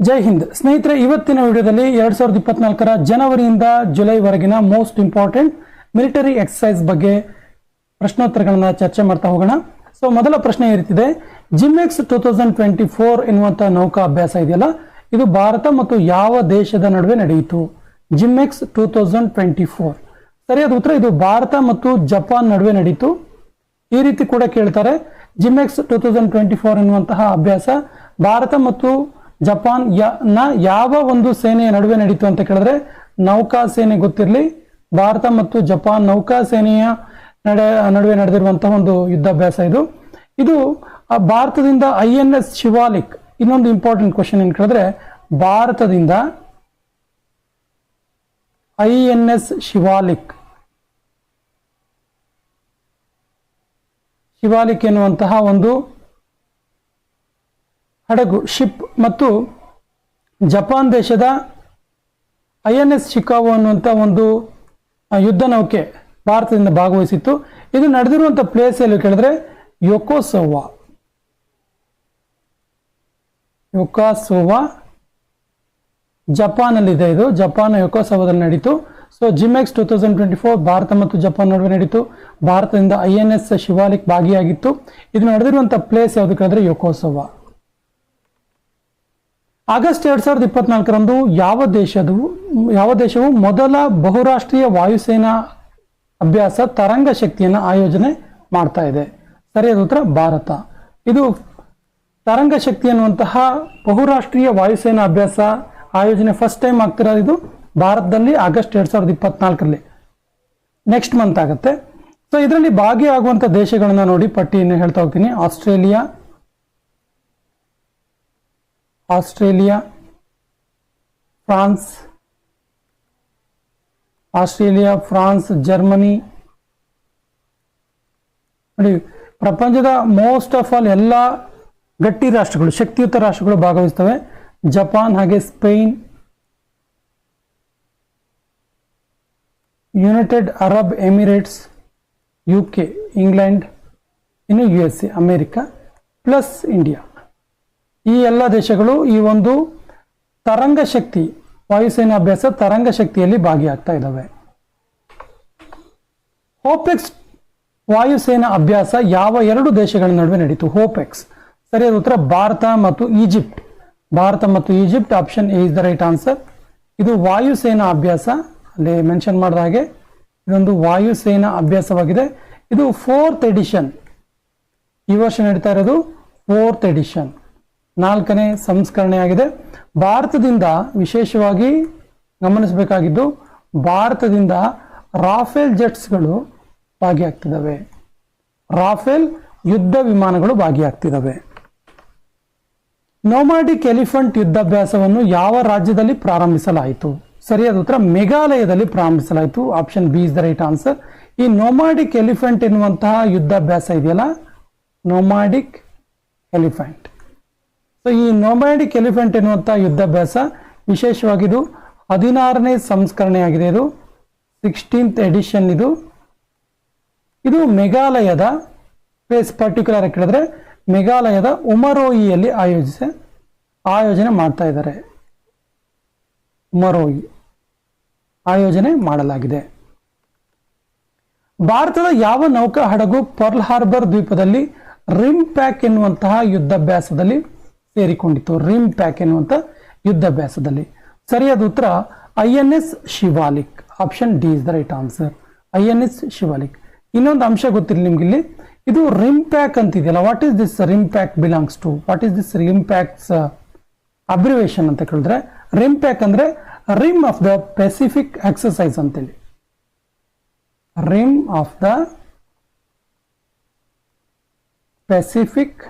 ಜೈ ಹಿಂದ್. ಸ್ನೇಹಿತರೆ, ಇವತ್ತಿನ ವಿಡಿಯೋದಲ್ಲಿ ಎರಡ್ ಸಾವಿರದ ಇಪ್ಪತ್ನಾಲ್ಕರ ಜನವರಿಯಿಂದ ಜುಲೈವರೆಗಿನ ಮೋಸ್ಟ್ ಇಂಪಾರ್ಟೆಂಟ್ ಮಿಲಿಟರಿ ಎಕ್ಸಸೈಸ್ ಬಗ್ಗೆ ಪ್ರಶ್ನೋತ್ತರಗಳನ್ನ ಚರ್ಚೆ ಮಾಡ್ತಾ ಹೋಗೋಣ. ಸೊ, ಮೊದಲ ಪ್ರಶ್ನೆ ಈ JIMEX two thousand twenty four ಎನ್ನುವಂಥ ನೌಕಾ ಅಭ್ಯಾಸ ಇದೆಯಲ್ಲ? ಇದು ಭಾರತ ಮತ್ತು ಯಾವ ದೇಶದ ನಡುವೆ ನಡೆಯಿತು? JIMEX two thousand twenty four. ಸರಿಯಾದ ಉತ್ತರ, ಇದು ಭಾರತ ಮತ್ತು ಜಪಾನ್ ನಡುವೆ ನಡೀತು. ಈ ರೀತಿ ಕೂಡ ಕೇಳ್ತಾರೆ. JIMEX two thousand twenty four ಎನ್ನುವಂತಹ ಅಭ್ಯಾಸ ಭಾರತ ಮತ್ತು ಜಪಾನ್ನ ಯಾವ ಒಂದು ಸೇನೆಯ ನಡುವೆ ನಡೀತು ಅಂತ ಕೇಳಿದ್ರೆ ನೌಕಾ ಸೇನೆ ಗೊತ್ತಿರಲಿ. ಭಾರತ ಮತ್ತು ಜಪಾನ್ ನೌಕಾ ಸೇನೆಯ ನಡೆ ನಡುವೆ ನಡೆದಿರುವಂತಹ ಒಂದು ಯುದ್ಧಾಭ್ಯಾಸ ಇದು. ಇದು ಭಾರತದಿಂದ ಐ ಎನ್ ಎಸ್ ಶಿವಾಲಿಕ್ ಇನ್ನೊಂದು ಇಂಪಾರ್ಟೆಂಟ್ ಕ್ವಶನ್ ಏನು ಕೇಳಿದ್ರೆ, ಭಾರತದಿಂದ I N S Shivalik Shivalik ಎನ್ನುವಂತಹ ಒಂದು ಹಡಗು, ಶಿಪ್ ಮತ್ತು ಜಪಾನ್ ದೇಶದ ಐ ಎನ್ ಎಸ್ ಶಿಕಾವೋ ಅನ್ನುವಂಥ ಒಂದು ಯುದ್ಧ ನೌಕೆ ಭಾರತದಿಂದ ಭಾಗವಹಿಸಿತ್ತು. ಇದು ನಡೆದಿರುವಂಥ ಪ್ಲೇಸ್ ಎಲ್ಲಿ ಕೇಳಿದ್ರೆ ಯೋಕೋಸೋವಾ. ಯೊಕಾಸೋವಾ ಜಪಾನಲ್ಲಿದೆ ಇದು. ಜಪಾನ್ ಯೊಕೋಸೋವಾದಲ್ಲಿ ನಡೀತು. So JIMEX two thousand twenty four Bharat ಮತ್ತು ಜಪಾನ್ ನಡುವೆ ನಡೀತು. ಭಾರತದಿಂದ ಐ ಎನ್ ಎಸ್ ಶಿವಾಲಿಕ್ ಭಾಗಿಯಾಗಿತ್ತು. ಇದು ನಡೆದಿರುವಂಥ ಪ್ಲೇಸ್ ಯಾವುದು ಕೇಳಿದ್ರೆ ಯೋಕೋಸೋವಾ. ಆಗಸ್ಟ್ ಎರಡ್ ಸಾವಿರದ ಇಪ್ಪತ್ನಾಲ್ಕರಂದು ಯಾವ ದೇಶದ, ಯಾವ ದೇಶವು ಮೊದಲ ಬಹುರಾಷ್ಟ್ರೀಯ ವಾಯುಸೇನಾ ಅಭ್ಯಾಸ ತರಂಗ ಶಕ್ತಿಯನ್ನು ಆಯೋಜನೆ ಮಾಡ್ತಾ ಇದೆ? ಸರಿಯಾದ ಉತ್ತರ, ಭಾರತ. ಇದು ತರಂಗ ಶಕ್ತಿ ಅನ್ನುವಂತಹ ಬಹುರಾಷ್ಟ್ರೀಯ ವಾಯುಸೇನಾ ಅಭ್ಯಾಸ ಆಯೋಜನೆ ಫಸ್ಟ್ ಟೈಮ್ ಆಗ್ತಿರೋದು ಇದು ಭಾರತದಲ್ಲಿ ಆಗಸ್ಟ್ ಎರಡ್ ಸಾವಿರದ ಇಪ್ಪತ್ನಾಲ್ಕರಲ್ಲಿ. ನೆಕ್ಸ್ಟ್ ಮಂತ್ ಆಗುತ್ತೆ. ಸೊ ಇದರಲ್ಲಿ ಭಾಗಿಯಾಗುವಂಥ ದೇಶಗಳನ್ನ ನೋಡಿ ಪಟ್ಟಿಯನ್ನು ಹೇಳ್ತಾ ಹೋಗ್ತೀನಿ. Australia Australia, France Australia, France, Germany. ನೋಡಿ, ಪ್ರಪಂಚದ ಮೋಸ್ಟ್ ಆಫ್ ಆಲ್ ಎಲ್ಲ ಗಟ್ಟಿ ರಾಷ್ಟ್ರಗಳು, ಶಕ್ತಿಯುತ ರಾಷ್ಟ್ರಗಳು ಭಾಗವಹಿಸ್ತವೆ. ಜಪಾನ್ ಹಾಗೆ Spain, United Arab Emirates U K England ಇನ್ನು U S A America plus India ಈ ಎಲ್ಲ ದೇಶಗಳು ಈ ಒಂದು ತರಂಗ ಶಕ್ತಿ, ವಾಯುಸೇನಾ ಅಭ್ಯಾಸ ತರಂಗ ಶಕ್ತಿಯಲ್ಲಿ ಭಾಗಿಯಾಗ್ತಾ ಇದ್ದಾವೆ ಹೋಪೆಕ್ಸ್ ವಾಯುಸೇನಾ ಅಭ್ಯಾಸ ಯಾವ ಎರಡು ದೇಶಗಳ ನಡುವೆ ನಡೀತು? ಹೋಪೆಕ್ಸ್ ಸರಿಯಾದ ಉತ್ತರ, ಭಾರತ ಮತ್ತು ಈಜಿಪ್ಟ್. ಭಾರತ ಮತ್ತು Egypt option A is the right answer ಇದು ವಾಯುಸೇನಾ ಅಭ್ಯಾಸ. ಅಲ್ಲಿ ಮೆನ್ಷನ್ ಮಾಡಿದ ಹಾಗೆ, ಇದೊಂದು ವಾಯುಸೇನಾ ಅಭ್ಯಾಸವಾಗಿದೆ. ಇದು ಫೋರ್ತ್ ಎಡಿಷನ್ ಈ ವರ್ಷ ನಡೀತಾ ಇರೋದು ಫೋರ್ತ್ ಎಡಿಷನ್ ನಾಲ್ಕನೇ ಸಂಸ್ಕರಣೆಯಾಗಿದೆ ಭಾರತದಿಂದ ವಿಶೇಷವಾಗಿ ಗಮನಿಸಬೇಕಾಗಿದ್ದು, ಭಾರತದಿಂದ ರಾಫೇಲ್ ಜೆಟ್ಸ್ಗಳು ಭಾಗಿಯಾಗ್ತಿದ್ದಾವೆ. ರಾಫೇಲ್ ಯುದ್ಧ ವಿಮಾನಗಳು ಭಾಗಿಯಾಗ್ತಿದ್ದಾವೆ. ನೋಮಾಡಿಕ್ ಎಲಿಫೆಂಟ್ ಯುದ್ಧಾಭ್ಯಾಸವನ್ನು ಯಾವ ರಾಜ್ಯದಲ್ಲಿ ಪ್ರಾರಂಭಿಸಲಾಯಿತು? ಸರಿಯಾದ ಉತ್ತರ, ಮೇಘಾಲಯದಲ್ಲಿ ಪ್ರಾರಂಭಿಸಲಾಯಿತು. Option B is the right answer. ಈ ನೋಮಾಡಿಕ್ ಎಲಿಫೆಂಟ್ ಎನ್ನುವಂತಹ ಯುದ್ಧಾಭ್ಯಾಸ ಇದೆಯಲ್ಲ? Nomadic Elephant. ಸೊ ಈ ನೋಮ್ಯಾಡಿಕ್ ಎಲಿಫೆಂಟ್ ಎನ್ನುವಂಥ ಯುದ್ಧಾಭ್ಯಾಸ ವಿಶೇಷವಾಗಿದು ಹದಿನಾರನೇ ಸಂಸ್ಕರಣೆಯಾಗಿದೆ. ಇದು ಸಿಕ್ಸ್ಟೀನ್ತ್ ಎಡಿಷನ್ ಇದು. ಇದು ಮೇಘಾಲಯದ ಪ್ಲೇಸ್ ಪರ್ಟಿಕ್ಯುಲರ್ ಆಗಿ ಕೇಳಿದ್ರೆ ಮೇಘಾಲಯದ ಉಮರೋಯಿಯಲ್ಲಿ ಆಯೋಜಿಸಿ, ಆಯೋಜನೆ ಮಾಡ್ತಾ ಇದ್ದಾರೆ. ಉಮರೋಯಿ ಆಯೋಜನೆ ಮಾಡಲಾಗಿದೆ. ಭಾರತದ ಯಾವ ನೌಕಾ ಹಡಗು ಪರ್ಲ್ ಹಾರ್ಬರ್ ದ್ವೀಪದಲ್ಲಿ ರಿಮ್ ಪ್ಯಾಕ್ ಎನ್ನುವಂತಹ ಯುದ್ಧಾಭ್ಯಾಸದಲ್ಲಿ ಸೇರಿಕೊಂಡಿತ್ತು, ರಿಮ್ ಪ್ಯಾಕ್ ಎನ್ನುವಂತ ಯುದ್ಧಾಭ್ಯಾಸದಲ್ಲಿ. ಸರಿಯಾದ ಉತ್ತರ, I N S Shivalik. Option D is the right answer I N S Shivalik. ಇನ್ನೊಂದು ಅಂಶ ಗೊತ್ತಿಲ್ಲ ನಿಮ್ಗೆ ಇಲ್ಲಿ. ಇದು RIMPAC ಅಂತಿದೆಯಲ್ಲ what is this RIMPAC belongs to what is this RIMPAC's abbreviation ಅಂತ ಕೇಳಿದ್ರೆ, ರಿಮ್ ಪ್ಯಾಕ್ ಅಂದ್ರೆ rim of the Pacific exercise ಅಂತೇಳಿ. Rim of the Pacific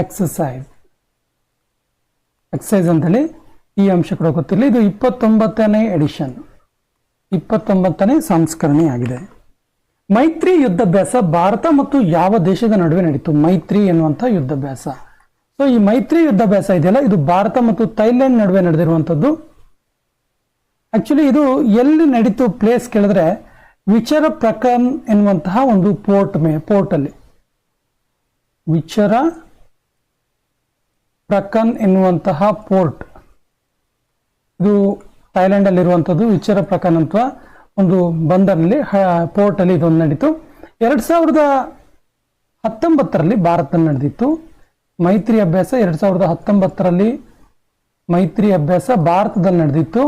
exercise exercise ಅಂತೇಳಿ ಈ ಅಂಶ ಕೂಡ ಗೊತ್ತಿಲ್ಲ. ಇದು ಇಪ್ಪತ್ತೊಂಬತ್ತನೇ ಎಡಿಷನ್ ಇಪ್ಪತ್ತೊಂಬತ್ತನೇ ಸಂಸ್ಕರಣೆ ಆಗಿದೆ. ಮೈತ್ರಿ ಯುದ್ಧಾಭ್ಯಾಸ ಭಾರತ ಮತ್ತು ಯಾವ ದೇಶದ ನಡುವೆ ನಡೀತು? ಮೈತ್ರಿ ಎನ್ನುವಂಥ ಯುದ್ಧಾಭ್ಯಾಸ. ಸೊ ಈ ಮೈತ್ರಿ ಯುದ್ಧಾಭ್ಯಾಸ ಇದೆಯಲ್ಲ, ಇದು ಭಾರತ ಮತ್ತು ಥೈಲ್ಯಾಂಡ್ ನಡುವೆ ನಡೆದಿರುವಂಥದ್ದು. ಆಕ್ಚುಲಿ ಇದು ಎಲ್ಲಿ ನಡೀತು ಪ್ಲೇಸ್ ಕೇಳಿದ್ರೆ ವಿಚಾರ ಪ್ರಕರಣ ಎನ್ನುವಂತಹ ಒಂದು ಪೋರ್ಟ್ ಮೇ ಪೋರ್ಟ್ ಅಲ್ಲಿ. ವಿಚರ ಪ್ರಕನ್ ಎನ್ನುವಂತಹ ಪೋರ್ಟ್. ಇದು ಥೈಲ್ಯಾಂಡ್ ಅಲ್ಲಿ ಇರುವಂತದ್ದು ವಿಚಾರ ಪ್ರಕನ್ ಅಂತ ಒಂದು ಬಂದರ್ನಲ್ಲಿ ಪೋರ್ಟ್ ಅಲ್ಲಿ ಇದೊಂದು ನಡೀತು. ಎರಡ್ ಸಾವಿರದ ಹತ್ತೊಂಬತ್ತರಲ್ಲಿ ಭಾರತದಲ್ಲಿ ನಡೆದಿತ್ತು. ಮೈತ್ರಿ ಅಭ್ಯಾಸ ಎರಡು ಸಾವಿರದ ಹತ್ತೊಂಬತ್ತರಲ್ಲಿ ಮೈತ್ರಿ ಅಭ್ಯಾಸ ಭಾರತದಲ್ಲಿ ನಡೆದಿತ್ತು.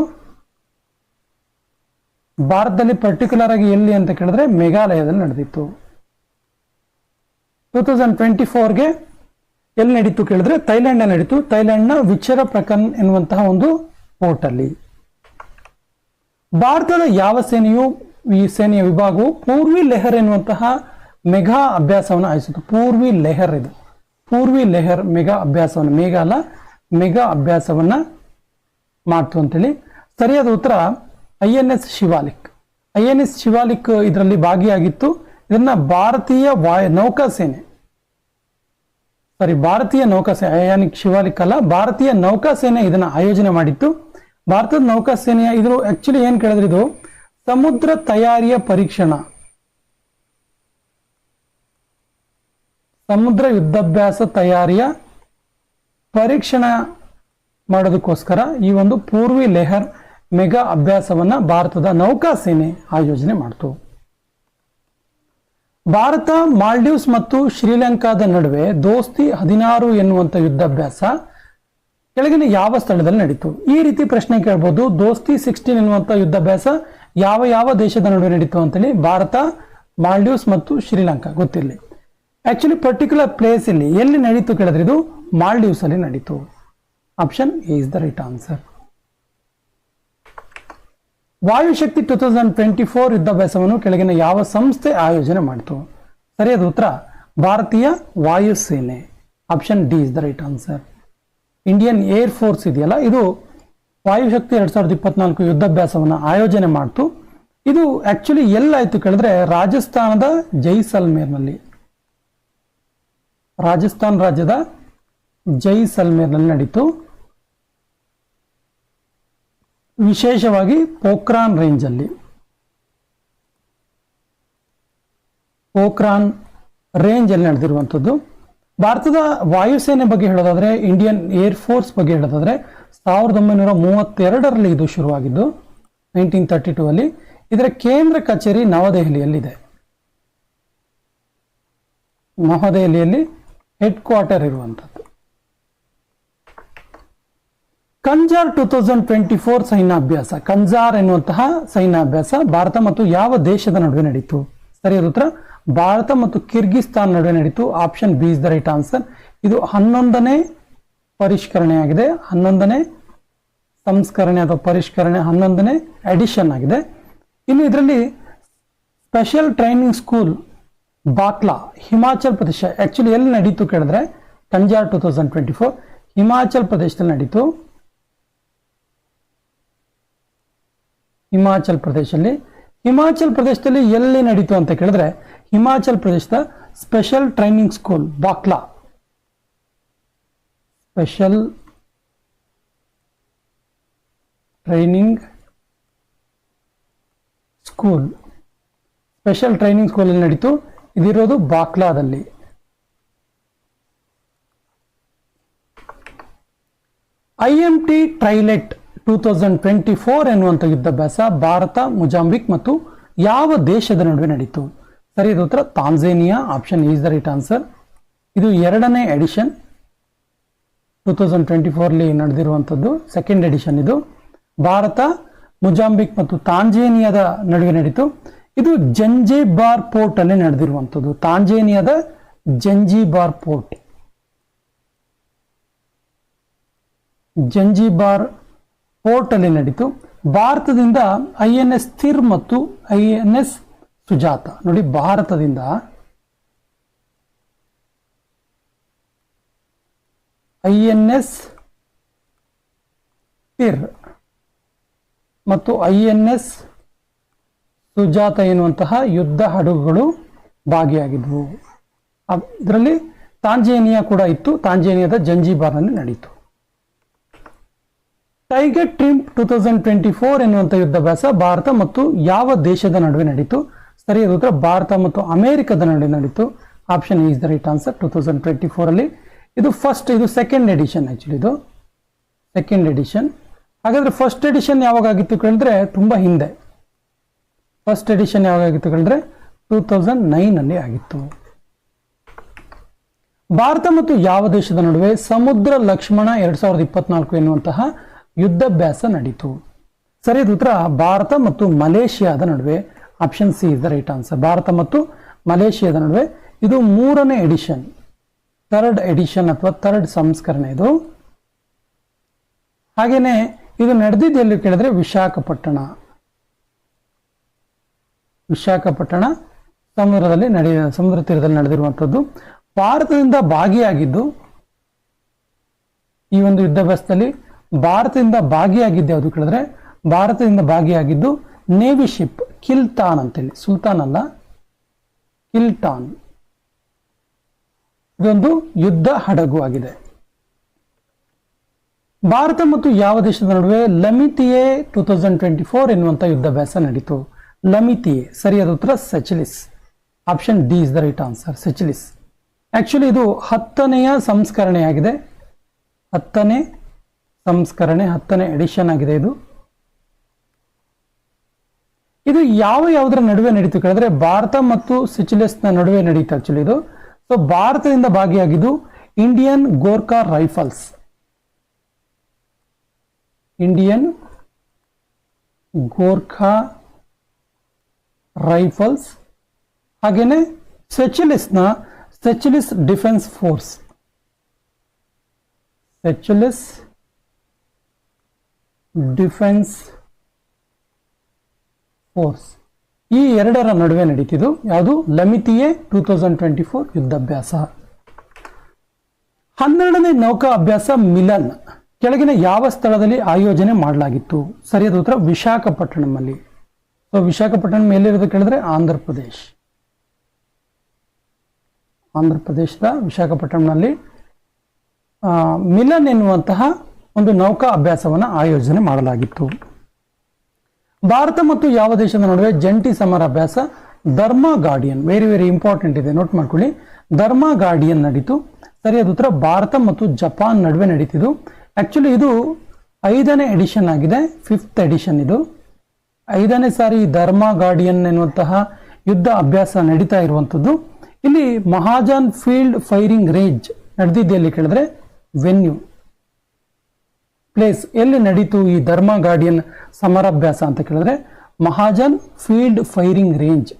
ಭಾರತದಲ್ಲಿ ಪರ್ಟಿಕ್ಯುಲರ್ ಆಗಿ ಎಲ್ಲಿ ಅಂತ ಕೇಳಿದ್ರೆ ಮೇಘಾಲಯದಲ್ಲಿ ನಡೆದಿತ್ತು. ಟೂ ತೌಸಂಡ್ ಟ್ವೆಂಟಿ ಫೋರ್ಗೆ ಎಲ್ಲಿ ನಡೀತು ಕೇಳಿದ್ರೆ ಥೈಲ್ಯಾಂಡ್ ನಡೀತು. ಥೈಲ್ಯಾಂಡ್ನ ವಿಚರ ಪ್ರಕನ್ ಎನ್ನುವಂತಹ ಒಂದು ಪೋರ್ಟ್ ಅಲ್ಲಿ ಭಾರತದ ಯಾವ ಸೇನೆಯು ಈ ಸೇನೆಯ ವಿಭಾಗವು ಪೂರ್ವಿ ಲೆಹರ್ ಎನ್ನುವಂತಹ ಮೆಗಾ ಅಭ್ಯಾಸವನ್ನು ಆಯಿಸಿತು ಪೂರ್ವಿ ಲೆಹರ್ ಇದು. ಪೂರ್ವಿ ಲೆಹರ್ ಮೆಗಾ ಅಭ್ಯಾಸವನ್ನು ಮೇಘಾಲ ಮೆಘಾ ಅಭ್ಯಾಸವನ್ನ ಮಾಡ್ತು ಅಂತೇಳಿ. ಸರಿಯಾದ ಉತ್ತರ I N S Shivalik. I N S Shivalik ಇದರಲ್ಲಿ ಭಾಗಿಯಾಗಿತ್ತು. ಇದನ್ನ ಭಾರತೀಯ ವಾಯ ನೌಕಾಸೇನೆ ಸಾರಿ, ಭಾರತೀಯ ನೌಕಾಸೇನೆ ಅಯಾನಿಕ್ ಶಿವಾಲಿಕ್ ಅಲ್ಲ ಭಾರತೀಯ ನೌಕಾಸೇನೆ ಇದನ್ನ ಆಯೋಜನೆ ಮಾಡಿತ್ತು. ಭಾರತದ ನೌಕಾಸೇನೆಯ ಇದು ಆಕ್ಚುಲಿ ಏನ್ ಕೇಳಿದ್ರೆ ಇದು? ಸಮುದ್ರ ತಯಾರಿಯ ಪರೀಕ್ಷಣ. ಸಮುದ್ರ ಯುದ್ಧಾಭ್ಯಾಸ ತಯಾರಿಯ ಪರೀಕ್ಷಣ ಮಾಡೋದಕ್ಕೋಸ್ಕರ ಈ ಒಂದು ಪೂರ್ವಿ ಲೆಹರ್ ಮೆಗಾ ಅಭ್ಯಾಸವನ್ನ ಭಾರತದ ನೌಕಾಸೇನೆ ಆಯೋಜನೆ ಮಾಡ್ತು. ಭಾರತ, ಮಾಲ್ಡೀವ್ಸ್ ಮತ್ತು ಶ್ರೀಲಂಕಾದ ನಡುವೆ ದೋಸ್ತಿ ಹದಿನಾರು ಎನ್ನುವಂಥ ಯುದ್ಧಾಭ್ಯಾಸ ಕೆಳಗಿನ ಯಾವ ಸ್ಥಳದಲ್ಲಿ ನಡೀತು? ಈ ರೀತಿ ಪ್ರಶ್ನೆ ಕೇಳ್ಬೋದು. ದೋಸ್ತಿ ಸಿಕ್ಸ್ಟೀನ್ ಎನ್ನುವಂಥ ಯುದ್ಧಾಭ್ಯಾಸ ಯಾವ ಯಾವ ದೇಶದ ನಡುವೆ ನಡೀತು ಅಂತೇಳಿ ಭಾರತ, ಮಾಲ್ಡೀವ್ಸ್ ಮತ್ತು ಶ್ರೀಲಂಕಾ ಗೊತ್ತಿರಲಿ. ಆಕ್ಚುಲಿ ಪರ್ಟಿಕ್ಯುಲರ್ ಪ್ಲೇಸ್ ಇಲ್ಲಿ ಎಲ್ಲಿ ನಡೀತು ಕೇಳಿದ್ರೆ ಇದು ಮಾಲ್ಡೀವ್ಸ್ ಅಲ್ಲಿ ನಡೀತು. Option A is the right answer Vayushakti two thousand twenty four ಯುದ್ಧಾಭ್ಯಾಸವನ್ನು ಕೆಳಗಿನ ಯಾವ ಸಂಸ್ಥೆ ಆಯೋಜನೆ ಮಾಡಿತು? ಸರಿಯಾದ ಉತ್ತರ, ಭಾರತೀಯ ವಾಯುಸೇನೆ option D is the right answer Indian Air Force ಇದೆಯಲ್ಲ, ಇದು ವಾಯುಶಕ್ತಿ ಎರಡ್ ಸಾವಿರದ ಇಪ್ಪತ್ನಾಲ್ಕು ಯುದ್ಧಾಭ್ಯಾಸವನ್ನು ಆಯೋಜನೆ ಮಾಡ್ತು. ಇದು ಆಕ್ಚುಲಿ ಎಲ್ಲಾಯಿತು ಕೇಳಿದ್ರೆ ರಾಜಸ್ಥಾನದ ಜೈಸಲ್ಮೇರ್ನಲ್ಲಿ. ರಾಜಸ್ಥಾನ್ ರಾಜ್ಯದ ಜೈಸಲ್ಮೇರ್ನಲ್ಲಿ ನಡೀತು. ವಿಶೇಷವಾಗಿ ಪೋಖ್ರಾನ್ ರೇಂಜಲ್ಲಿ. ಪೋಖ್ರಾನ್ ರೇಂಜ್ ಅಲ್ಲಿ ನಡೆದಿರುವಂಥದ್ದು. ಭಾರತದ ವಾಯುಸೇನೆ ಬಗ್ಗೆ ಹೇಳೋದಾದ್ರೆ, ಇಂಡಿಯನ್ ಏರ್ ಫೋರ್ಸ್ ಬಗ್ಗೆ ಹೇಳೋದಾದ್ರೆ, ಸಾವಿರದ ಒಂಬೈನೂರ ಮೂವತ್ತೆರಡರಲ್ಲಿ ಇದು ಶುರುವಾಗಿದ್ದು, ನೈನ್ಟೀನ್ ತರ್ಟಿ ಟೂ ಅಲ್ಲಿ ಇದರ ಕೇಂದ್ರ ಕಚೇರಿ ನವದೆಹಲಿಯಲ್ಲಿದೆ. ನವದೆಹಲಿಯಲ್ಲಿ ಹೆಡ್ ಕ್ವಾರ್ಟರ್ ಇರುವಂಥದ್ದು. Khanjar two thousand twenty four ಸೈನ್ಯಾಭ್ಯಾಸ. Khanjar ಎನ್ನುವಂತಹ ಸೈನ್ಯಾಭ್ಯಾಸ ಭಾರತ ಮತ್ತು ಯಾವ ದೇಶದ ನಡುವೆ ನಡೀತು? ಸರಿಯಾದ ಉತ್ತರ. ಭಾರತ ಮತ್ತು ಕಿರ್ಗಿಸ್ತಾನ್ ನಡುವೆ ನಡೀತು. Option B is the right answer. ಇದು ಹನ್ನೊಂದನೇ ಪರಿಷ್ಕರಣೆ ಆಗಿದೆ. ಹನ್ನೊಂದನೇ ಸಂಸ್ಕರಣೆ ಅಥವಾ ಪರಿಷ್ಕರಣೆ ಹನ್ನೊಂದನೇ ಎಡಿಷನ್ ಆಗಿದೆ. ಇನ್ನು ಇದರಲ್ಲಿ special training school Bakloh, Himachal Pradesh. Actually ಎಲ್ಲಿ ನಡೀತು ಕೇಳಿದ್ರೆ Khanjar two thousand twenty four Himachal ಪ್ರದೇಶದಲ್ಲಿ ನಡೀತು. ಹಿಮಾಚಲ್ ಪ್ರದೇಶದಲ್ಲಿ ಹಿಮಾಚಲ್ ಪ್ರದೇಶದಲ್ಲಿ ಎಲ್ಲಿ ನಡೀತು ಅಂತ ಕೇಳಿದ್ರೆ, ಹಿಮಾಚಲ್ ಪ್ರದೇಶದ special training school, Bakloh. Special training school. Special training ಸ್ಕೂಲಲ್ಲಿ ನಡೀತು. ಇದಿರೋದು ಬಾಕ್ಲಾದಲ್ಲಿ. I M T TRILAT. Two thousand twenty four ಎನ್ನುವಂಥ ಯುದ್ಧಾಭ್ಯಾಸ ಭಾರತ ಮೊಜಾಂಬಿಕ್ ಮತ್ತು ಯಾವ ದೇಶದ ನಡುವೆ ನಡೀತು? ಸರಿಯಾದ ಉತ್ತರ. Tanzania option is the right answer ಇದು ಎರಡನೇ ಎಡಿಷನ್ ಟೂ ತೌಸಂಡ್ ಟ್ವೆಂಟಿ ಫೋರ್ಲಿ ನಡೆದಿರುವಂಥದ್ದು ಸೆಕೆಂಡ್ ಎಡಿಷನ್ ಇದು. ಭಾರತ ಮುಜಾಂಬಿಕ್ ಮತ್ತು ತಾಂಜೇನಿಯಾದ ನಡುವೆ ನಡೀತು. ಇದು ಜಂಜೇಬಾರ್ ಪೋರ್ಟ್ ಅಲ್ಲಿ ನಡೆದಿರುವಂಥದ್ದು ತಾಂಜೇನಿಯಾದ ಜಂಜಿಬಾರ್ ಪೋರ್ಟ್ ಜಂಜಿಬಾರ್ ಪೋರ್ಟ್ ಅಲ್ಲಿ ನಡೀತು. ಭಾರತದಿಂದ ಐ ಎನ್ ಎಸ್ ಸ್ಥಿರ್ ಮತ್ತು ಐ ಎನ್ ಎಸ್ ಸುಜಾತ. ನೋಡಿ, ಭಾರತದಿಂದ ಐ ಎನ್ ಎಸ್ ಸ್ಥಿರ್ ಮತ್ತು ಐ ಎನ್ ಎಸ್ ಸುಜಾತ ಎನ್ನುವಂತಹ ಯುದ್ಧ ಹಡಗುಗಳು ಭಾಗಿಯಾಗಿದ್ವು. ಅದರಲ್ಲಿ ತಾಂಜೇನಿಯಾ ಕೂಡ ಇತ್ತು. ತಾಂಜೇನಿಯಾದ ಜಂಜಿಬಾರ್ನಲ್ಲಿ ನಡೀತು. Tiger triumph two thousand twenty four ಎನ್ನುವಂಥ ಯುದ್ಧಾಭ್ಯಾಸ ಭಾರತ ಮತ್ತು ಯಾವ ದೇಶದ ನಡುವೆ ನಡೀತು? ಸರಿಯಾದ ಉತ್ತರ, ಭಾರತ ಮತ್ತು ಅಮೆರಿಕದ ನಡುವೆ ನಡೀತು. Option is the right answer two thousand twenty four ಅಲ್ಲಿ. ಇದು ಫಸ್ಟ್ ಇದು ಸೆಕೆಂಡ್ ಎಡಿಷನ್ ಆ್ಯಕ್ಚುಲಿ ಇದು. ಸೆಕೆಂಡ್ ಎಡಿಷನ್ ಹಾಗಾದ್ರೆ ಫಸ್ಟ್ ಎಡಿಷನ್ ಯಾವಾಗ ಆಗಿತ್ತು ಕೇಳಿದ್ರೆ ತುಂಬ ಹಿಂದೆ. ಫಸ್ಟ್ ಎಡಿಷನ್ ಯಾವಾಗ ಆಗಿತ್ತು ಕೇಳಿದ್ರೆ? ಟೂ ತೌಸಂಡ್ ನೈನಲ್ಲಿ ಆಗಿತ್ತು. ಭಾರತ ಮತ್ತು ಯಾವ ದೇಶದ ನಡುವೆ ಸಮುದ್ರ ಲಕ್ಷ್ಮಣ ಎರಡ್ ಸಾವಿರದ ಇಪ್ಪತ್ನಾಲ್ಕು ಎನ್ನುವಂತಹ ಯುದ್ಧಾಭ್ಯಾಸ ನಡೀತು. ಸರಿ ಉತ್ತರ, ಭಾರತ ಮತ್ತು ಮಲೇಷಿಯಾದ ನಡುವೆ option C is the right answer Bharat ಮತ್ತು ಮಲೇಷಿಯಾದ ನಡುವೆ ಇದು ಮೂರನೇ ಎಡಿಷನ್ ಥರ್ಡ್ ಎಡಿಷನ್ ಅಥವಾ ಥರ್ಡ್ ಸಂಸ್ಕರಣೆ ಇದು. ಹಾಗೇನೆ, ಇದು ನಡೆದಿದ್ದು ಎಲ್ಲಿ ಕೇಳಿದ್ರೆ ವಿಶಾಖಪಟ್ಟಣ. ವಿಶಾಖಪಟ್ಟಣ ಸಮುದ್ರದಲ್ಲಿ ನಡೆಯ ಸಮುದ್ರ ತೀರದಲ್ಲಿ ನಡೆದಿರುವಂಥದ್ದು. ಭಾರತದಿಂದ ಭಾಗಿಯಾಗಿದ್ದು ಈ ಒಂದು ಯುದ್ಧಾಭ್ಯಾಸದಲ್ಲಿ ಭಾರತದಿಂದ ಭಾಗಿಯಾಗಿದ್ದು ಯಾವುದು ಕೇಳಿದ್ರೆ? ಭಾರತದಿಂದ ಭಾಗಿಯಾಗಿದ್ದು ನೇವಿ ಶಿಪ್ ಕಿಲ್ತಾನ್ ಅಂತೇಳಿ. ಸುಲ್ತಾನ್ ಅಲ್ಲ? ಕಿಲ್ತಾನ್ ಇದೊಂದು ಯುದ್ಧ ಹಡಗು ಆಗಿದೆ. ಭಾರತ ಮತ್ತು ಯಾವ ದೇಶದ ನಡುವೆ Lamitiye two thousand twenty four ಎನ್ನುವಂಥ ಯುದ್ಧಾಭ್ಯಾಸ ನಡೀತು. ಲಮಿತಿಯೆ. ಸರಿಯಾದ ಉತ್ತರ Seychelles. Option D is the right answer Seychelles. Actually ಇದು ಹತ್ತನೆಯ ಸಂಸ್ಕರಣೆಯಾಗಿದೆ. ಹತ್ತನೇ ಸಂಸ್ಕರಣೆ ಹತ್ತನೇ ಎಡಿಷನ್ ಆಗಿದೆ ಇದು. ಇದು ಯಾವ ಯಾವುದರ ನಡುವೆ ನಡೀತು ಕೇಳಿದ್ರೆ ಭಾರತ ಮತ್ತು ಸಿಚಿಲಿಸ್ನ ನಡುವೆ ನಡೀತು ಆಕ್ಚುಲಿ ಇದು. ಸೊ ಭಾರತದಿಂದ ಭಾಗಿಯಾಗಿದ್ದು Indian Gorkha rifles Indian Gorkha rifles ಹಾಗೇನೆ ಸೆಚುಲಿಸ್ನ Seychelles defence force Seychelles defence force. ಈ ಎರಡರ ನಡುವೆ ನಡೀತಿದ್ದು ಯಾವುದು? Lamitiye two thousand twenty four ಯುದ್ಧಾಭ್ಯಾಸ. ಹನ್ನೆರಡನೇ ನೌಕಾ ಅಭ್ಯಾಸ ಮಿಲನ್. ಕೆಳಗಿನ ಯಾವ ಸ್ಥಳದಲ್ಲಿ ಆಯೋಜನೆ ಮಾಡಲಾಗಿತ್ತು? ಸರಿಯಾದ ಉತ್ತರ ವಿಶಾಖಪಟ್ಟಣಮಲ್ಲಿ ಸೊ ವಿಶಾಖಪಟ್ಟಣಂ ಎಲ್ಲಿರೋದು ಕೇಳಿದ್ರೆ ಆಂಧ್ರ ಪ್ರದೇಶ್. ಆಂಧ್ರ ಪ್ರದೇಶದ ವಿಶಾಖಪಟ್ಟಣಂನಲ್ಲಿ. ಮಿಲನ್ ಎನ್ನುವಂತಹ ಒಂದು ನೌಕಾ ಅಭ್ಯಾಸವನ್ನು ಆಯೋಜನೆ ಮಾಡಲಾಗಿತ್ತು. ಭಾರತ ಮತ್ತು ಯಾವ ದೇಶದ ನಡುವೆ ಜಂಟಿ ಸಮರ ಅಭ್ಯಾಸ? Dharma guardian very very important ಇದೆ. ನೋಟ್ ಮಾಡ್ಕೊಳ್ಳಿ. ಧರ್ಮ ಗಾರ್ಡಿಯನ್ ನಡೀತು. ಸರಿಯಾದ ಉತ್ತರ ಭಾರತ ಮತ್ತು ಜಪಾನ್ ನಡುವೆ ನಡೀತಿದ್ದು. ಆ್ಯಕ್ಚುಲಿ ಇದು ಐದನೇ ಎಡಿಷನ್ ಆಗಿದೆ. ಫಿಫ್ತ್ ಎಡಿಷನ್ ಇದು. ಐದನೇ ಸಾರಿ ಧರ್ಮ ಗಾರ್ಡಿಯನ್ ಎನ್ನುವಂತಹ ಯುದ್ಧ ಅಭ್ಯಾಸ ನಡೀತಾ ಇರುವಂಥದ್ದು. ಇಲ್ಲಿ ಮಹಾಜಾನ್ ಫೀಲ್ಡ್ ಫೈರಿಂಗ್ ರೇಂಜ್ ನಡೆದಿದ್ದೆಯಲ್ಲಿ ಕೇಳಿದ್ರೆ ವೆನ್ಯೂ ಪ್ಲೇಸ್ ಎಲ್ಲಿ ನಡೀತು ಈ ಧರ್ಮ ಗಾರ್ಡಿಯನ್ ಸಮರಾಭ್ಯಾಸ ಅಂತ ಕೇಳಿದ್ರೆ Mahajan field firing range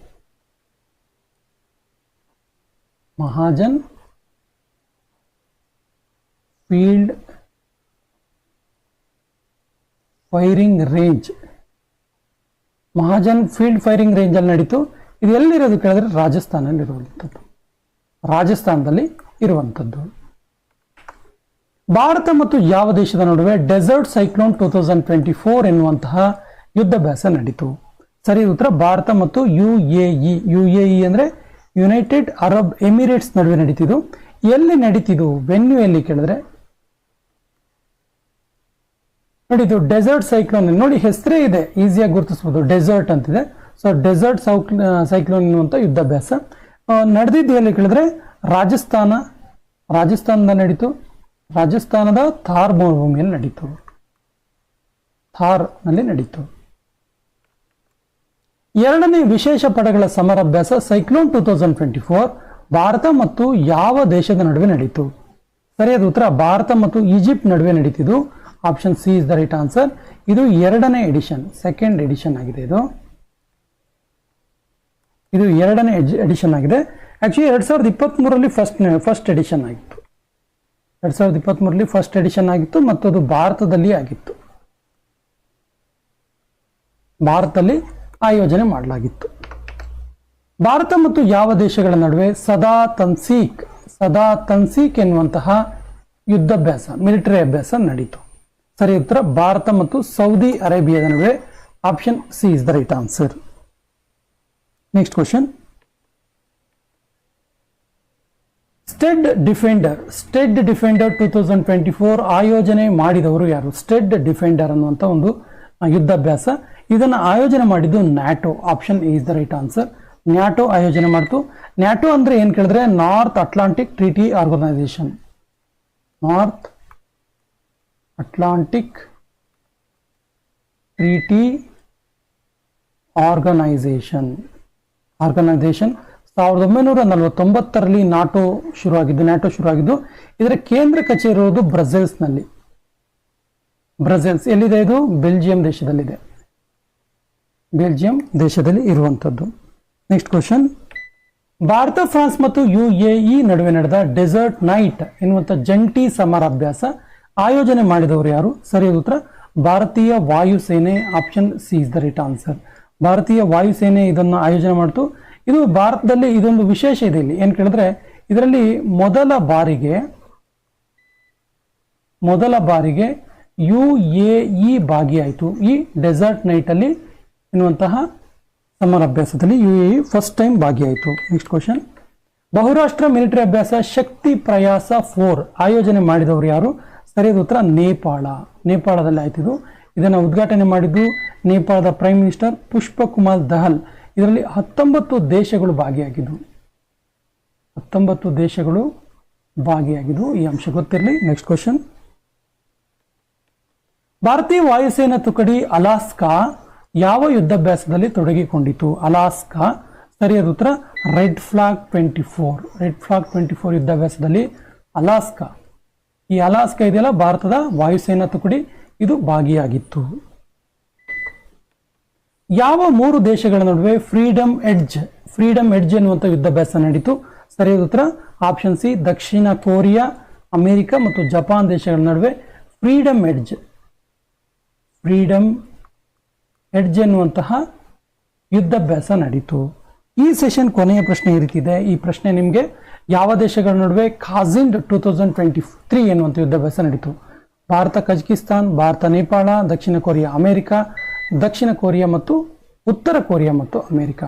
Mahajan field firing range Mahajan field firing range ಅಲ್ಲಿ ನಡೀತು. ಇದು ಎಲ್ಲಿರೋದು ಕೇಳಿದ್ರೆ ರಾಜಸ್ಥಾನಲ್ಲಿ ಇರುವಂಥದ್ದು ರಾಜಸ್ಥಾನದಲ್ಲಿ ಇರುವಂಥದ್ದು. ಭಾರತ ಮತ್ತು ಯಾವ ದೇಶದ ನಡುವೆ desert cyclone two thousand twenty four ಎನ್ನುವಂತಹ ಯುದ್ಧಾಭ್ಯಾಸ ನಡೀತು. ಸರಿ ಉತ್ತರ ಭಾರತ ಮತ್ತು U A E U A E ಅಂದ್ರೆ ಯುನೈಟೆಡ್ ಅರಬ್ ಎಮಿರೇಟ್ಸ್ ನಡುವೆ ನಡೀತಿದ್ದು. ಎಲ್ಲಿ ನಡೀತಿದ್ದು? ವೆನ್ಯೂ ಎಲ್ಲಿ ಕೇಳಿದ್ರೆ? ನೋಡಿ ಡೆಸರ್ಟ್ ಸೈಕ್ಲೋನ್ ನೋಡಿ, ಹೆಸರೇ ಇದೆ ಈಸಿಯಾಗಿ ಗುರುತಿಸ್ಬೋದು. ಡೆಸರ್ಟ್ ಅಂತಿದೆ. ಸೊ ಡೆಸರ್ಟ್ ಸೌಕ್ ಸೈಕ್ಲೋನ್ ಎನ್ನುವಂಥ ಯುದ್ಧಾಭ್ಯಾಸ. ನಡೆದಿದ್ದು ಎಲ್ಲಿ ಕೇಳಿದ್ರೆ? ರಾಜಸ್ಥಾನ, ರಾಜಸ್ಥಾನದ ನಡೀತು. ರಾಜಸ್ಥಾನದ ಥಾರ್ ಮರುಭೂಮಿಯಲ್ಲಿ ನಡೀತು. ಥಾರ್ನಲ್ಲಿ ನಡೀತು. ಎರಡನೇ ವಿಶೇಷ ಪಡೆಗಳ ಸಮರಾಭ್ಯಾಸ cyclone two thousand twenty four, Bharat ಮತ್ತು ಯಾವ ದೇಶದ ನಡುವೆ ನಡೀತು? ಸರಿಯಾದ ಉತ್ತರ, ಭಾರತ ಮತ್ತು ಈಜಿಪ್ಟ್ ನಡುವೆ ನಡೀತಿದ್ದು option C is the right answer ಇದು ಎರಡನೇ ಎಡಿಷನ್ ಸೆಕೆಂಡ್ ಎಡಿಷನ್ ಆಗಿದೆ ಇದು. ಇದು ಎರಡನೇ ಎಡಿಷನ್ ಆಗಿದೆ. ಆಕ್ಚುಲಿ ಎರಡ್ ಸಾವಿರದ ಇಪ್ಪತ್ತ್ ಮೂರರಲ್ಲಿ ಫಸ್ಟ್ ಫಸ್ಟ್ ಎಡಿಷನ್ ಆಗಿತ್ತು. ಎರಡ್ ಸಾವಿರದ ಇಪ್ಪತ್ತ್ ಮೂರರಲ್ಲಿ ಫಸ್ಟ್ ಎಡಿಷನ್ ಆಗಿತ್ತು ಮತ್ತು ಅದು ಭಾರತದಲ್ಲಿ ಆಗಿತ್ತು. ಭಾರತದಲ್ಲಿ ಆಯೋಜನೆ ಮಾಡಲಾಗಿತ್ತು. ಭಾರತ ಮತ್ತು ಯಾವ ದೇಶಗಳ ನಡುವೆ ಸದಾ ತನ್ಸೀಕ್ ಸದಾ ತನ್ಸೀಕ್ ಎನ್ನುವಂತಹ ಯುದ್ಧಾಭ್ಯಾಸ, ಮಿಲಿಟರಿ ಅಭ್ಯಾಸ ನಡೀತು. ಸರಿ, ಉತ್ತರ ಭಾರತ ಮತ್ತು ಸೌದಿ ಅರೇಬಿಯಾದ ನಡುವೆ option C is the right answer next question stead defender stead defender two thousand twenty four ಆಯೋಜನೆ ಮಾಡಿದವರು ಯಾರು? ಸ್ಟೆಡ್ ಡಿಫೆಂಡರ್ ಅನ್ನುವಂಥ ಒಂದು ಯುದ್ಧಾಭ್ಯಾಸ. ಇದನ್ನು ಆಯೋಜನೆ ಮಾಡಿದ್ದು NATO. Option is the right answer NATO ಆಯೋಜನೆ ಮಾಡ್ತು. ನ್ಯಾಟೋ ಅಂದ್ರೆ ಏನು ಕೇಳಿದ್ರೆ North Atlantic Treaty Organisation North Atlantic Treaty Organisation Organisation ಸಾವಿರದ ಒಂಬೈನೂರ ನಲವತ್ತೊಂಬತ್ತರಲ್ಲಿ ನಾಟೋ ಶುರುವಾಗಿದ್ದು ನ್ಯಾಟೋ ಶುರುವಾಗಿದ್ದು, ಇದರ ಕೇಂದ್ರ ಕಚೇರಿ ಇರುವುದು ಬ್ರಸೆಲ್ಸ್ನಲ್ಲಿ ಬ್ರಸೆಲ್ಸ್ ಎಲ್ಲಿದೆ ಇದು? ಬೆಲ್ಜಿಯಂ ದೇಶದಲ್ಲಿದೆ. ಬೆಲ್ಜಿಯಂ ದೇಶದಲ್ಲಿ ಇರುವಂಥದ್ದು. ನೆಕ್ಸ್ಟ್ ಕ್ವಶನ್ ಭಾರತ, ಫ್ರಾನ್ಸ್ ಮತ್ತು ಯು ಎ ಇ ನಡುವೆ ನಡೆದ ಡೆಸರ್ಟ್ ನೈಟ್ ಎನ್ನುವಂಥ ಜಂಟಿ ಸಮರಾಭ್ಯಾಸ ಆಯೋಜನೆ ಮಾಡಿದವರು ಯಾರು? ಸರಿಯಾದ ಉತ್ತರ, ಭಾರತೀಯ ವಾಯುಸೇನೆ, option C is the right answer. ಭಾರತೀಯ ವಾಯುಸೇನೆ ಇದನ್ನು ಆಯೋಜನೆ ಮಾಡಿತು. ಇದು ಭಾರತದಲ್ಲಿ ಇದೊಂದು ವಿಶೇಷ ಇದೆ ಇಲ್ಲಿ. ಏನು ಕೇಳಿದ್ರೆ, ಇದರಲ್ಲಿ ಮೊದಲ ಬಾರಿಗೆ ಮೊದಲ ಬಾರಿಗೆ ಯು ಎ ಇ ಭಾಗಿಯಾಯಿತು. ಈ ಡೆಸರ್ಟ್ ನೈಟಲ್ಲಿ ಎನ್ನುವಂತಹ ಸಮರಾಭ್ಯಾಸದಲ್ಲಿ U A E first time ಭಾಗಿಯಾಯಿತು. Next question ಬಹುರಾಷ್ಟ್ರ ಮಿಲಿಟರಿ ಅಭ್ಯಾಸ ಶಕ್ತಿ ಪ್ರಯಾಸ ಫೋರ್ ಆಯೋಜನೆ ಮಾಡಿದವರು ಯಾರು? ಸರಿಯಾದ ಉತ್ತರ, ನೇಪಾಳ. ನೇಪಾಳದಲ್ಲಿ ಆಯ್ತಿದ್ದು ಇದನ್ನು ಉದ್ಘಾಟನೆ ಮಾಡಿದ್ದು ನೇಪಾಳದ ಪ್ರೈಮ್ ಮಿನಿಸ್ಟರ್ ಪುಷ್ಪಕುಮಾರ್ ದಹಲ್. ಇದರಲ್ಲಿ ಹತ್ತೊಂಬತ್ತು ದೇಶಗಳು ಭಾಗಿಯಾಗಿದ್ದವು ಹತ್ತೊಂಬತ್ತು ದೇಶಗಳು ಭಾಗಿಯಾಗಿದ್ದವು ಈ ಅಂಶ ಗೊತ್ತಿರಲಿ. ನೆಕ್ಸ್ಟ್ ಕ್ವಶನ್ ಭಾರತೀಯ ವಾಯುಸೇನಾ ತುಕಡಿ ಅಲಾಸ್ಕಾ ಯಾವ ಯುದ್ಧಾಭ್ಯಾಸದಲ್ಲಿ ತೊಡಗಿಕೊಂಡಿತು ಅಲಾಸ್ಕಾ, ಸರಿಯಾದ ಉತ್ತರ, red flag twenty four. Red flag twenty four ಯುದ್ಧಾಭ್ಯಾಸದಲ್ಲಿ Alaska. ಈ ಅಲಾಸ್ಕಾ ಇದೆಯಲ್ಲ, ಭಾರತದ ವಾಯುಸೇನಾ ತುಕಡಿ. ಇದು ಭಾಗಿಯಾಗಿತ್ತು. ಯಾವ ಮೂರು ದೇಶಗಳ ನಡುವೆ ಫ್ರೀಡಮ್ ಎಡ್ಜ್ ಫ್ರೀಡಮ್ ಎಡ್ಜ್ ಎನ್ನುವಂಥ ಯುದ್ಧಾಭ್ಯಾಸ ನಡೀತು? ಸರಿಯಾದ ಉತ್ತರ. ಆಪ್ಷನ್ ಸಿ ದಕ್ಷಿಣ ಕೊರಿಯಾ, ಅಮೆರಿಕ ಮತ್ತು ಜಪಾನ್ ದೇಶಗಳ ನಡುವೆ ಫ್ರೀಡಮ್ ಎಡ್ಜ್ ಫ್ರೀಡಮ್ ಎಡ್ಜ್ ಎನ್ನುವಂತಹ ಯುದ್ಧಾಭ್ಯಾಸ ನಡೀತು. ಈ ಸೆಷನ್ ಕೊನೆಯ ಪ್ರಶ್ನೆ ಈ ರೀತಿ ಇದೆ. ಈ ಪ್ರಶ್ನೆ ನಿಮಗೆ ಯಾವ ದೇಶಗಳ ನಡುವೆ Kazind two thousand twenty three ಎನ್ನುವಂಥ ಯುದ್ಧಾಭ್ಯಾಸ ನಡೀತು? ಭಾರತ, ಕಜಕಿಸ್ತಾನ್, ಭಾರತ, ನೇಪಾಳ, ದಕ್ಷಿಣ ಕೊರಿಯಾ, ಅಮೆರಿಕ ದಕ್ಷಿಣ ಕೊರಿಯಾ ಮತ್ತು ಉತ್ತರ ಕೊರಿಯಾ ಮತ್ತು ಅಮೆರಿಕ.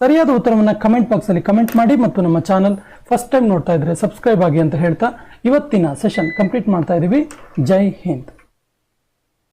ಸರಿಯಾದ ಉತ್ತರವನ್ನು ಕಮೆಂಟ್ ಬಾಕ್ಸಲ್ಲಿ ಕಮೆಂಟ್ ಮಾಡಿ ಮತ್ತು ನಮ್ಮ ಚಾನಲ್ ಫಸ್ಟ್ ಟೈಮ್ ನೋಡ್ತಾ ಇದ್ರೆ ಸಬ್ಸ್ಕ್ರೈಬ್ ಆಗಿ ಅಂತ ಹೇಳ್ತಾ ಇವತ್ತಿನ ಸೆಷನ್ ಕಂಪ್ಲೀಟ್ ಮಾಡ್ತಾ ಇದ್ದೀವಿ ಜೈ ಹಿಂದ್.